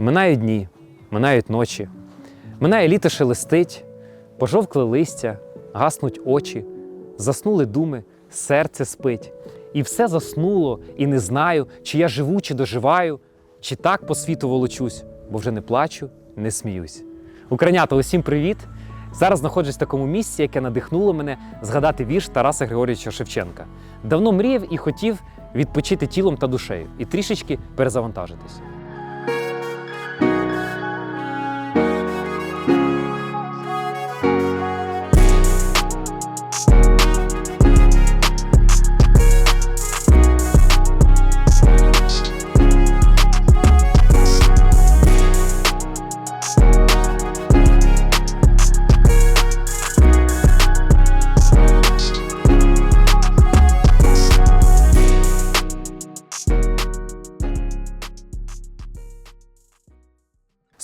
Минають дні, минають ночі, минає літо шелестить, пожовкли листя, гаснуть очі, заснули думи, серце спить. І все заснуло, і не знаю, чи я живу, чи доживаю, чи так по світу волочусь, бо вже не плачу, не сміюсь. Українята, усім привіт! Зараз знаходжусь в такому місці, яке надихнуло мене згадати вірш Тараса Григорьовича Шевченка. Давно мріяв і хотів відпочити тілом та душею і трішечки перезавантажитись.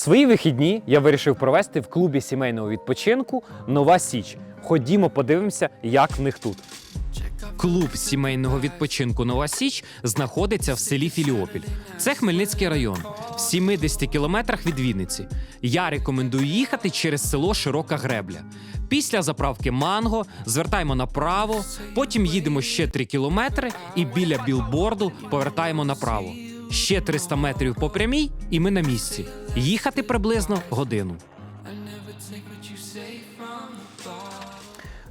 Свої вихідні я вирішив провести в клубі сімейного відпочинку Нова Січ. Ходімо, подивимося, як в них тут. Клуб сімейного відпочинку Нова Січ знаходиться в селі Філіопіль. Це Хмельницький район, в 70 кілометрах від Вінниці. Я рекомендую їхати через село Широка Гребля. Після заправки Манго звертаємо направо, потім їдемо ще 3 кілометри і біля білборду повертаємо направо. Ще 300 метрів по прямій, і ми на місці. Їхати приблизно годину.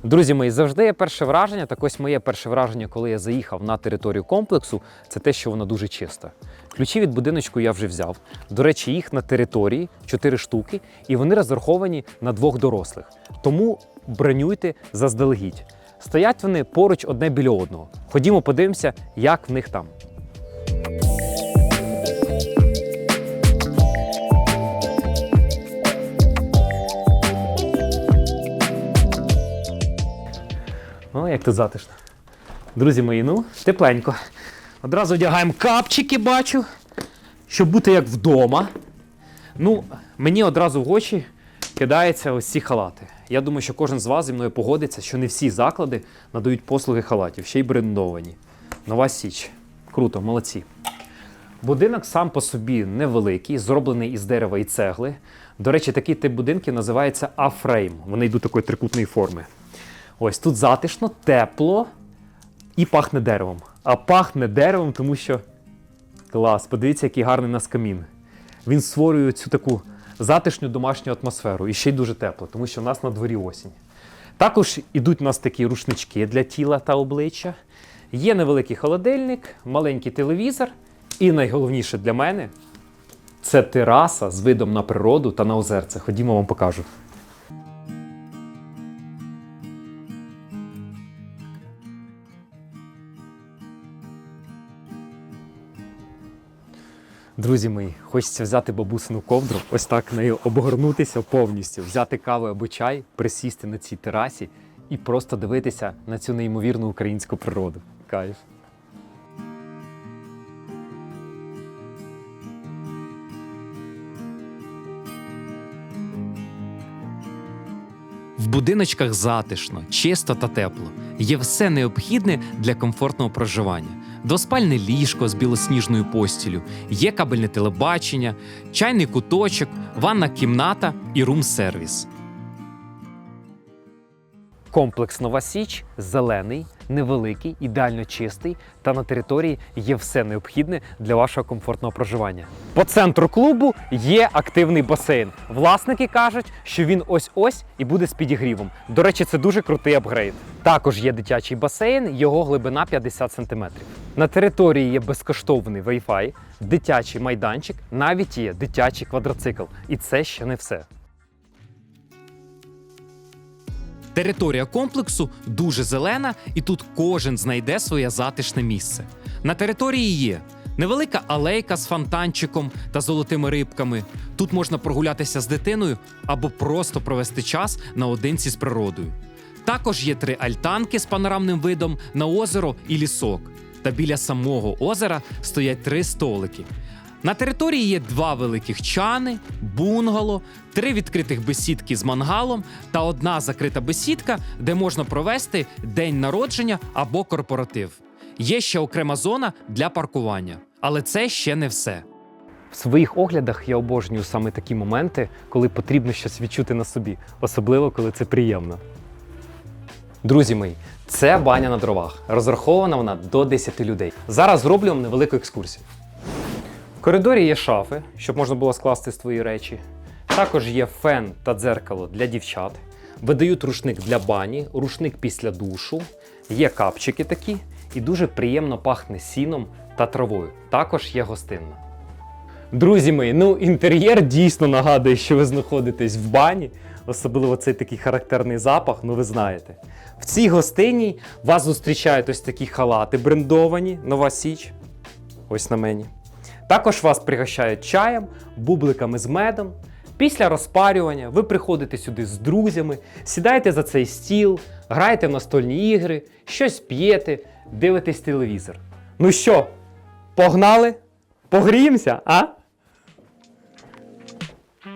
Друзі мої, завжди є перше враження. Так ось моє перше враження, коли я заїхав на територію комплексу, це те, що воно дуже чисто. Ключі від будиночку я вже взяв. До речі, їх на території 4 штуки, і вони розраховані на двох дорослих. Тому бронюйте заздалегідь. Стоять вони поруч одне біля одного. Ходімо, подивимося, як в них там. Як тут затишно. Друзі мої, ну, тепленько. Одразу одягаємо капчики, бачу, щоб бути як вдома. Ну, мені одразу в очі кидаються ось ці халати. Я думаю, що кожен з вас зі мною погодиться, що не всі заклади надають послуги халатів, ще й брендовані. Нова Січ. Круто, молодці. Будинок сам по собі невеликий, зроблений із дерева і цегли. До речі, такий тип будинків називається А-фрейм. Вони йдуть такої трикутної форми. Ось тут затишно, тепло і пахне деревом. А пахне деревом, тому що клас, подивіться, який гарний у нас камін. Він створює цю таку затишню домашню атмосферу і ще й дуже тепло, тому що в нас на дворі осінь. Також ідуть у нас такі рушнички для тіла та обличчя. Є невеликий холодильник, маленький телевізор, і найголовніше для мене це тераса з видом на природу та на озерце. Ходімо, вам покажу. Друзі мої, хочеться взяти бабусину ковдру, ось так нею обгорнутися повністю, взяти каву або чай, присісти на цій терасі і просто дивитися на цю неймовірну українську природу. Кайф. В будиночках затишно, чисто та тепло. Є все необхідне для комфортного проживання. Двоспальне ліжко з білосніжною постілю, є кабельне телебачення, чайний куточок, ванна кімната і рум-сервіс. Комплекс Нова Січ зелений, невеликий, ідеально чистий, та на території є все необхідне для вашого комфортного проживання. По центру клубу є активний басейн. Власники кажуть, що він ось-ось і буде з підігрівом. До речі, це дуже крутий апгрейд. Також є дитячий басейн, його глибина 50 см. На території є безкоштовний Wi-Fi, дитячий майданчик, навіть є дитячий квадроцикл. І це ще не все. Територія комплексу дуже зелена, і тут кожен знайде своє затишне місце. На території є невелика алейка з фонтанчиком та золотими рибками. Тут можна прогулятися з дитиною або просто провести час наодинці з природою. Також є три альтанки з панорамним видом на озеро і лісок. Та біля самого озера стоять три столики. На території є два великих чани, бунгало, три відкритих бесідки з мангалом та одна закрита бесідка, де можна провести день народження або корпоратив. Є ще окрема зона для паркування, але це ще не все. В своїх оглядах я обожнюю саме такі моменти, коли потрібно щось відчути на собі, особливо коли це приємно. Друзі мої, це баня на дровах. Розрахована вона до 10 людей. Зараз зроблю вам невелику екскурсію. Коридорі є шафи, щоб можна було скласти свої речі. Також є фен та дзеркало для дівчат. Видають рушник для бані, рушник після душу, є капчики такі, і дуже приємно пахне сіном та травою. Також є гостинна. Друзі мої, ну інтер'єр дійсно нагадує, що ви знаходитесь в бані, особливо цей такий характерний запах, ну ви знаєте. В цій гостині вас зустрічають ось такі халати брендовані, нова січ. Ось на мені. Також вас пригощають чаєм, бубликами з медом. Після розпарювання ви приходите сюди з друзями, сідаєте за цей стіл, граєте в настольні ігри, щось п'єте, дивитесь телевізор. Ну що, погнали? Погріємося, а?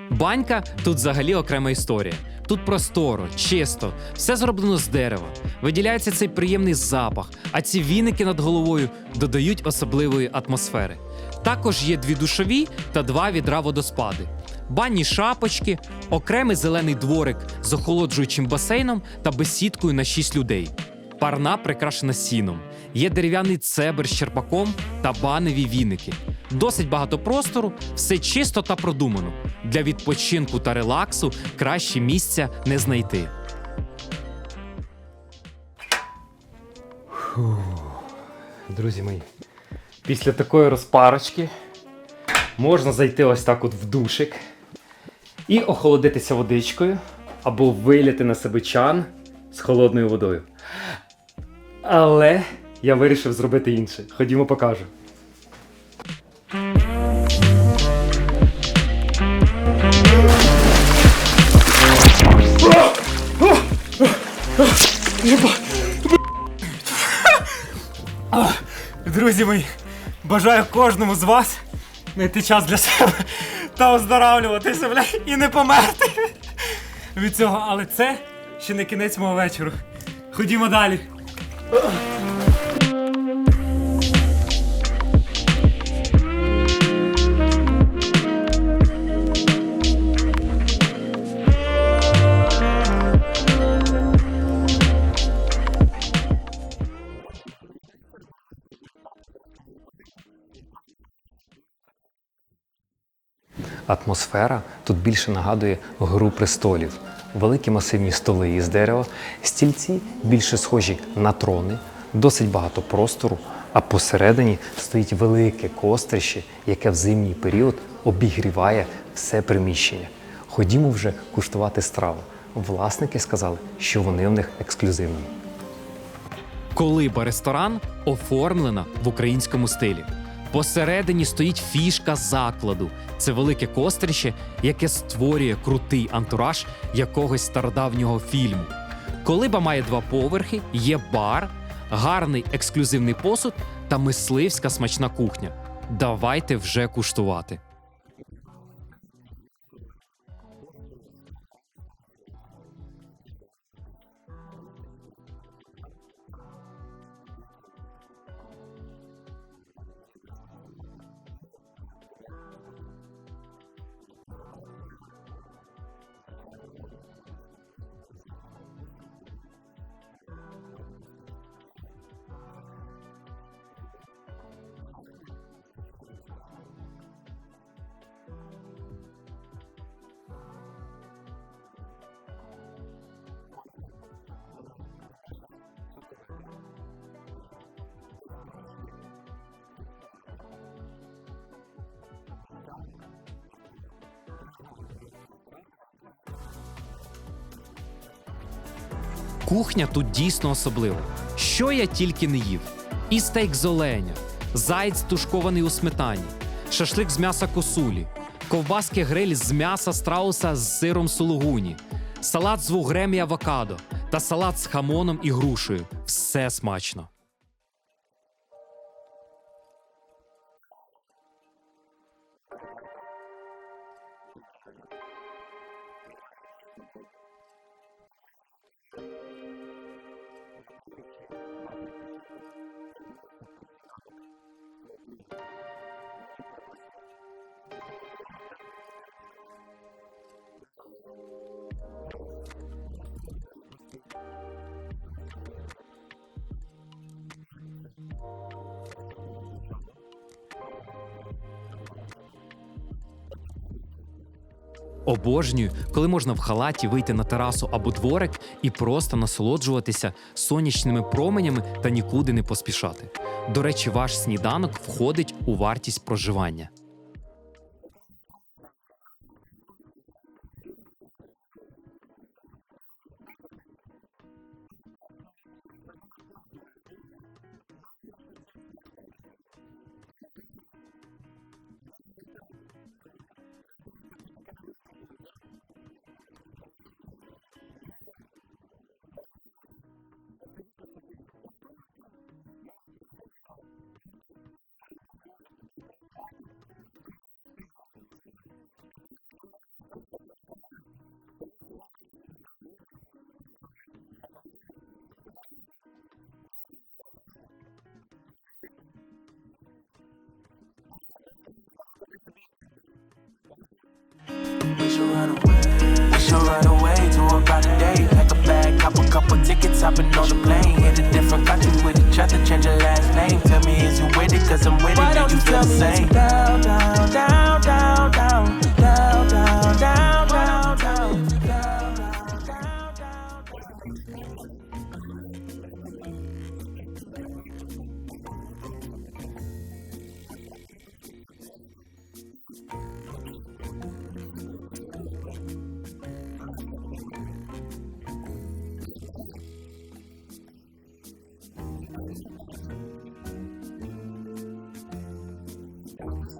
Банька тут взагалі окрема історія. Тут просторо, чисто, все зроблено з дерева. Виділяється цей приємний запах, а ці віники над головою додають особливої атмосфери. Також є дві душові та два відра водоспади. Банні шапочки, окремий зелений дворик з охолоджуючим басейном та бесідкою на 6 людей. Парна прикрашена сіном. Є дерев'яний цебр з черпаком та баневі віники. Досить багато простору, все чисто та продумано. Для відпочинку та релаксу краще місця не знайти. Друзі мої, після такої розпарочки можна зайти ось так от в душик і охолодитися водичкою або виляти на себе чан з холодною водою. Але я вирішив зробити інше. Ходімо покажу. Друзі мої, бажаю кожному з вас знайти час для себе та оздоравлюватися, бля, і не померти від цього. Але це ще не кінець мого вечору. Ходімо далі. Атмосфера тут більше нагадує гру престолів. Великі масивні столи із дерева, стільці більше схожі на трони, досить багато простору, а посередині стоїть велике кострище, яке в зимній період обігріває все приміщення. Ходімо вже куштувати страву. Власники сказали, що вони в них ексклюзивні. Колиба ресторан оформлена в українському стилі. Посередині стоїть фішка закладу. Це велике кострище, яке створює крутий антураж якогось стародавнього фільму. Колиба має два поверхи, є бар, гарний ексклюзивний посуд та мисливська смачна кухня. Давайте вже куштувати. Кухня тут дійсно особлива. Що я тільки не їв: і стейк з оленя, заєць тушкований у сметані, шашлик з м'яса косулі, ковбаски гриль з м'яса страуса з сиром сулугуні, салат з вугрем і авокадо та салат з хамоном і грушею. Все смачно. Обожнюю, коли можна в халаті вийти на терасу або дворик і просто насолоджуватися сонячними променями та нікуди не поспішати. До речі, ваш сніданок входить у вартість проживання. Hopping on the plane. Hit a different country with each other, change your last name. Tell me, is you with it? Cause I'm with it. Why Do don't you you feel the same?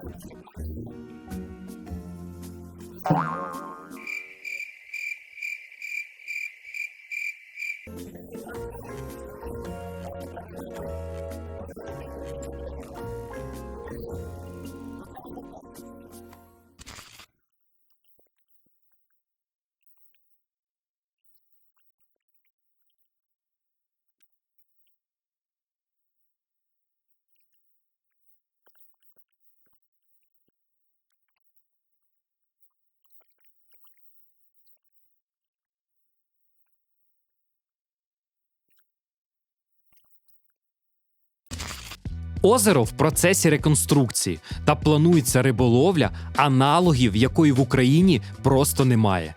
Thank you. Озеро в процесі реконструкції та планується риболовля, аналогів якої в Україні просто немає.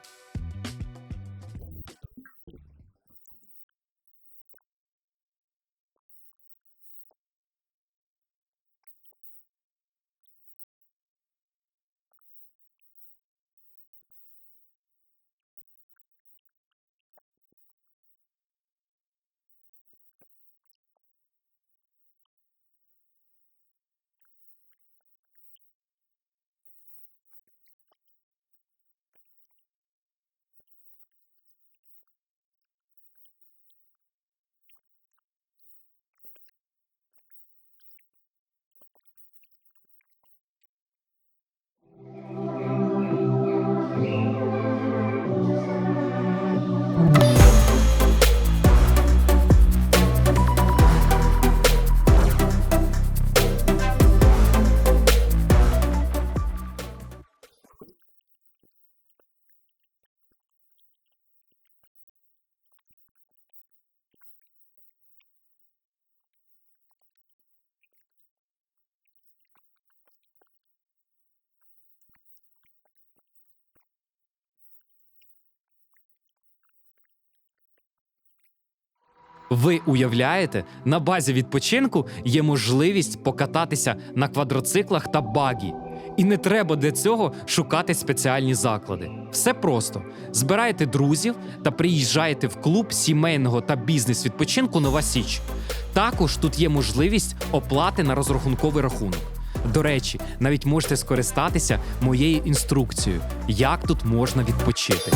Ви уявляєте, на базі відпочинку є можливість покататися на квадроциклах та багі. І не треба для цього шукати спеціальні заклади. Все просто: збираєте друзів та приїжджаєте в клуб сімейного та бізнес-відпочинку Нова Січ. Також тут є можливість оплати на розрахунковий рахунок. До речі, навіть можете скористатися моєю інструкцією, як тут можна відпочити.